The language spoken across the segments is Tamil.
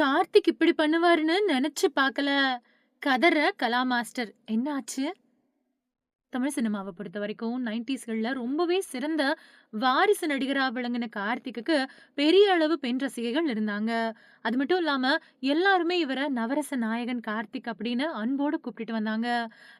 கார்த்திக் இப்படி பண்ணுவாருன்னு நினைச்சு பார்க்கல. கதற கலா மாஸ்டர். என்ன ஆச்சு? தமிழ் சினிமாவை பொறுத்த வரைக்கும் நைன்டிஸ்களில் ரொம்பவே சிறந்த வாரிசு நடிகரா விளங்குன கார்த்திக்குக்கு பெரிய அளவு பெண் ரசிகைகள் இருந்தாங்க. அது மட்டும் இல்லாம எல்லாருமே இவர நவரச நாயகன் கார்த்திக் அப்படின்னு அன்போடு கூப்பிட்டுட்டு வந்தாங்க.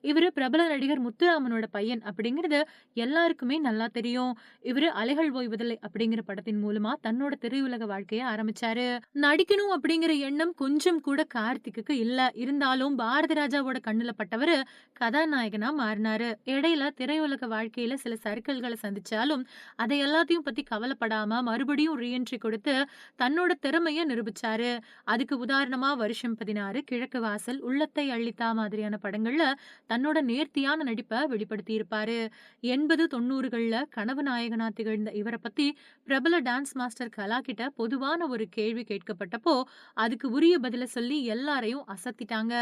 இவரு பிரபல நடிகர் முத்துராமனோட பையன் அப்படிங்கிறது எல்லாருக்குமே நல்லா தெரியும். இவரு அலைகள் ஓய்வதில்லை அப்படிங்கிற படத்தின் மூலமா தன்னோட திரையுலக வாழ்க்கையை ஆரம்பிச்சாரு. நடிக்கணும் அப்படிங்கிற எண்ணம் கொஞ்சம் கூட கார்த்திக்குக்கு இல்லை இருந்தாலும் பாரதி ராஜாவோட கண்ணில் பட்டவர் கதாநாயகனா மாறினாரு. இடையில திரையுலக வாழ்க்கையில சில சர்க்கிள்களை சந்திச்சாலும், அதை எல்லாத்தையும் பத்தி கவலைப்படாம மறுபடியும் ரீஎன்ட்ரி கொடுத்து தன்னோட திறமைய நிரூபிச்சாரு. அதுக்கு உதாரணமா வருஷம் 16, கிழக்கு வாசல், உள்ளத்தை அள்ளித்தா மாதிரியான படங்கள்ல தன்னோட நேர்த்தியான நடிப்ப வெளிப்படுத்தியிருப்பாரு. 80, 90கள்ல கனவு நாயகனா திகழ்ந்த இவர பத்தி பிரபல டான்ஸ் மாஸ்டர் கலா கிட்ட பொதுவான ஒரு கேள்வி கேட்கப்பட்டப்போ, அதுக்கு உரிய பதில சொல்லி எல்லாரையும் அசத்திட்டாங்க.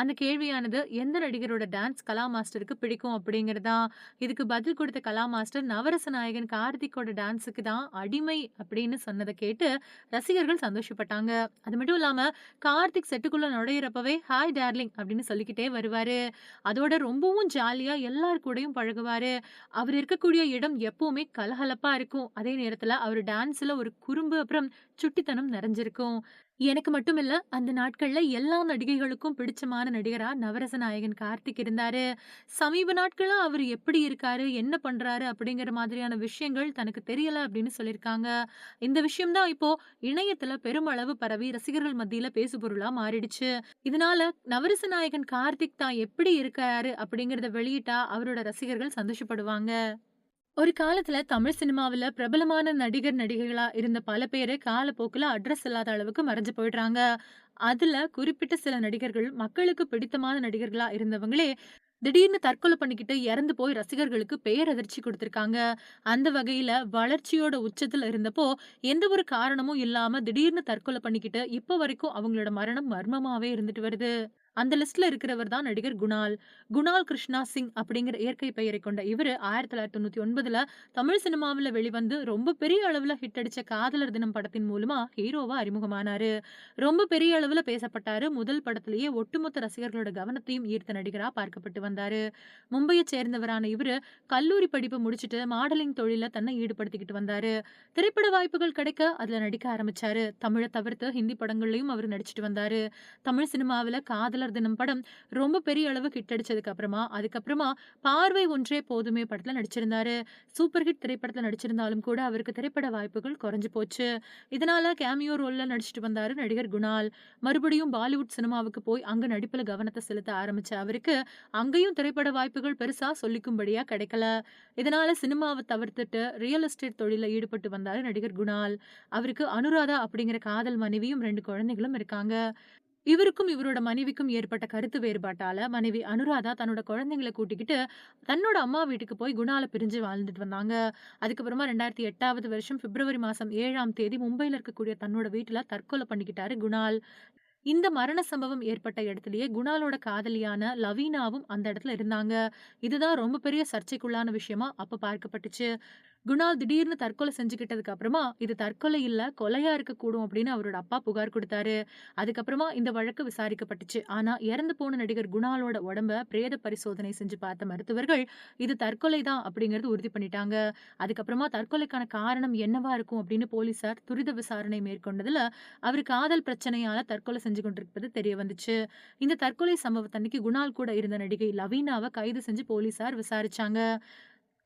அந்த கேள்வியானது எந்த நடிகரோட டான்ஸ் கலா மாஸ்டருக்கு பிடிக்கும் அப்படிங்கிறதா தான். இதுக்கு பதில் கொடுத்த கலா மாஸ்டர் நவரச நாயகன் கார்த்திக்கோட டான்ஸுக்கு தான் அடிமை அப்படின்னு சொன்னதை கேட்டு ரசிகர்கள் சந்தோஷப்பட்டாங்க. அது மட்டும் இல்லாமல் கார்த்திக் செட்டுக்குள்ள நுழையிறப்பவே ஹாய் டார்லிங் அப்படின்னு சொல்லிக்கிட்டே வருவாரு. அதோட ரொம்பவும் ஜாலியா எல்லார் கூடயும் பழகுவாரு. அவர் இருக்கக்கூடிய இடம் எப்பவுமே கலகலப்பா இருக்கும். அதே நேரத்தில் அவர் டான்ஸில் ஒரு குறும்பு அப்புறம் சுட்டித்தனம் நிறைஞ்சிருக்கும். எனக்கு மட்டும் இல்ல, அந்த நாட்கள்ல எல்லா நடிகைகளுக்கும் பிடிச்சமான நடிகரா நவரச நாயகன் கார்த்திக் இருந்தாரு. சமீப நாட்களா அவர் எப்படி இருக்காரு, என்ன பண்றாரு அப்படிங்கிற மாதிரியான விஷயங்கள் தனக்கு தெரியல அப்படின்னு சொல்லியிருக்காங்க. இந்த விஷயம் தான் இப்போ இணையத்துல பெருமளவு பரவி ரசிகர்கள் மத்தியில பேசுபொருளா மாறிடுச்சு. இதனால நவரச நாயகன் கார்த்திக் தான் எப்படி இருக்காரு அப்படிங்கிறத வெளியிட்டா அவரோட ரசிகர்கள் சந்தோஷப்படுவாங்க. ஒரு காலத்துல தமிழ் சினிமாவுல பிரபலமான நடிகர், நடிகைகளா இருந்த பல பேரு காலப்போக்குல அட்ரஸ் இல்லாத அளவுக்கு மறைஞ்சு போயிடுறாங்க. அதுல குறிப்பிட்ட சில நடிகர்கள் மக்களுக்கு பிடித்தமான நடிகர்களா இருந்தவங்களே, திடீர்னு தற்கொலை பண்ணிக்கிட்டு இறந்து போய் ரசிகர்களுக்கு பேரதிர்ச்சி கொடுத்துருக்காங்க அந்த வகையில வளர்ச்சியோட உச்சத்துல இருந்தப்போ, எந்த ஒரு காரணமும் இல்லாம திடீர்னு தற்கொலை பண்ணிக்கிட்டு இப்போ வரைக்கும் அவங்களோட மரணம் மர்மமாவே இருந்துட்டு வருது. அந்த லிஸ்ட்ல இருக்கிறவர் தான் நடிகர் குணால். குணால் கிருஷ்ணா சிங் அப்படிங்கிற இயற்கை பெயரை கொண்ட இவரு 1999ல தமிழ் சினிமாவில் வெளிவந்து ரொம்ப பெரிய அளவில் ஹிட் அடிச்ச காதலர் தினம் படத்தின் மூலமா ஹீரோவா அறிமுகமானாரு. ரொம்ப பெரிய அளவில் பேசப்பட்டாரு. முதல் படத்திலேயே ஒட்டுமொத்த ரசிகர்களோட கவனத்தையும் ஈர்த்த நடிகராக பார்க்கப்பட்டு வந்தாரு. மும்பையை சேர்ந்தவரான இவரு கல்லூரி படிப்பை முடிச்சுட்டு மாடலிங் தொழிலில் தன்னை ஈடுபடுத்திக்கிட்டு வந்தாரு. திரைப்பட வாய்ப்புகள் கிடைக்க அதுல நடிக்க ஆரம்பிச்சாரு. தமிழை தவிர்த்து ஹிந்தி படங்கள்லயும் அவர் நடிச்சுட்டு வந்தாரு. தமிழ் சினிமாவில் காதலர் தினம் படம் ரொம்ப பெரிய அளவு ஹிட் அடிச்சதுக்கு அப்புறமா, அதுக்கப்புறமா பார்வை ஒன்றே போதுமே படத்துல நடிச்சிருந்தாரு. சூப்பர் ஹிட் திரைப்படத்துல நடிச்சிருந்தாலும் கூட அவருக்கு திரைப்பட வாய்ப்புகள் குறைஞ்சு போச்சு. இதனால கேமியோ ரோல்ல நடிச்சுட்டு வந்தாரு நடிகர் குணால். மறுபடியும் பாலிவுட் சினிமாவுக்கு போய் அங்க நடிப்புல கவனத்தை செலுத்த ஆரம்பிச்ச அவருக்கு, அங்கேயும் திரைப்பட வாய்ப்புகள் பெருசா சொல்லிக்கும்படியா கிடைக்கல. இதனால சினிமாவை தவிர்த்துட்டு ரியல் எஸ்டேட் தொழில ஈடுபட்டு வந்தாரு நடிகர் குணால். அவருக்கு அனுராதா அப்படிங்கிற காதல் மனைவியும் ரெண்டு குழந்தைகளும் இருக்காங்க. இவருக்கும் இவரோட மனைவிக்கும் ஏற்பட்ட கருத்து வேறுபாட்டால மனைவி அனுராதா தன்னோட குழந்தைங்கள கூட்டிக்கிட்டு தன்னோட அம்மா வீட்டுக்கு போய் குணால பிரிஞ்சு வாழ்ந்துட்டு வந்தாங்க. அதுக்கப்புறமா 2008வது வருஷம் பிப்ரவரி மாசம் ஏழாம் தேதி மும்பையில இருக்கக்கூடிய தன்னோட வீட்டுல தற்கொலை பண்ணிக்கிட்டாரு குணால். இந்த மரண சம்பவம் ஏற்பட்ட இடத்துலயே குணாலோட காதலியான லவீனாவும் அந்த இடத்துல இருந்தாங்க. இதுதான் ரொம்ப பெரிய சர்ச்சைக்குள்ளான விஷயமா அப்ப பார்க்கப்பட்டுச்சு. குணால் திடீர்னு தற்கொலை செஞ்சுக்கிட்டதுக்கு அப்புறமா, இது தற்கொலை இல்ல, கொலையா இருக்கக்கூடும் அப்படின்னு அவரோட அப்பா புகார் கொடுத்தாரு அதுக்கப்புறமா இந்த வழக்கு விசாரிக்கப்பட்டுச்சு. ஆனா இறந்து போன நடிகர் குணாலோட உடம்ப பிரேத பரிசோதனை செஞ்சு பார்த்த மருத்துவர்கள், இது தற்கொலை தான் அப்படிங்கிறது உறுதி பண்ணிட்டாங்க. அதுக்கப்புறமா தற்கொலைக்கான காரணம் என்னவா இருக்கும் அப்படின்னு போலீசார் துரித விசாரணை மேற்கொண்டதுல, அவர் காதல் பிரச்சனையால தற்கொலை செஞ்சு கொண்டிருப்பது தெரிய வந்துச்சு. இந்த தற்கொலை சம்பவத்தன்னைக்கு குணால் கூட இருந்த நடிகை லவீனாவை கைது செஞ்சு போலீசார் விசாரிச்சாங்க.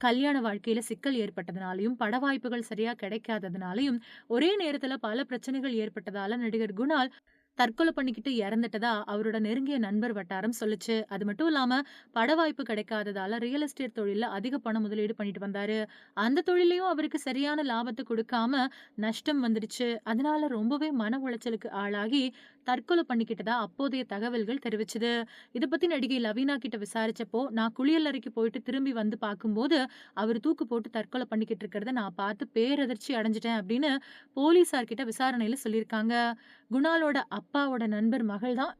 கல்யாண வாழ்க்கையில சிக்கல் ஏற்பட்டதுனாலயும், பட வாய்ப்புகள் சரியா கிடைக்காததுனாலயும், ஒரே நேரத்துல பல பிரச்சனைகள் ஏற்பட்டதால நடிகர் குணால் தற்கொலை பண்ணிக்கிட்டு இறந்துட்டதா அவரோட நெருங்கிய நண்பர் வட்டாரம் சொல்லுச்சு. அது மட்டும் இல்லாம பட வாய்ப்பு கிடைக்காததால ரியல் எஸ்டேட் தொழில அதிக பணம் முதலீடு பண்ணிட்டு வந்தாரு. அந்த தொழிலையும் அவருக்கு சரியான லாபத்தை கொடுக்காம நஷ்டம் வந்துடுச்சு. அதனால ரொம்பவே மன உளைச்சலுக்கு ஆளாகி தற்கொலை பண்ணிக்கிட்டதா அப்போதைய தகவல்கள் தெரிவிச்சுது. இத பத்தி நடிகை லவீனா கிட்ட விசாரிச்சப்போ, நான் குளியலறைக்கு போயிட்டு திரும்பி வந்து பார்க்கும்போது, அவர் தூக்கு போட்டு தற்கொலை பண்ணிக்கிட்டு இருக்கிறத நான் பார்த்து பேரதிர்ச்சி அடைஞ்சிட்டேன் அப்படின்னு போலீசார் கிட்ட விசாரணையில சொல்லியிருக்காங்க. குணாலோட அப்பாவோட நண்பர் மகள் தான்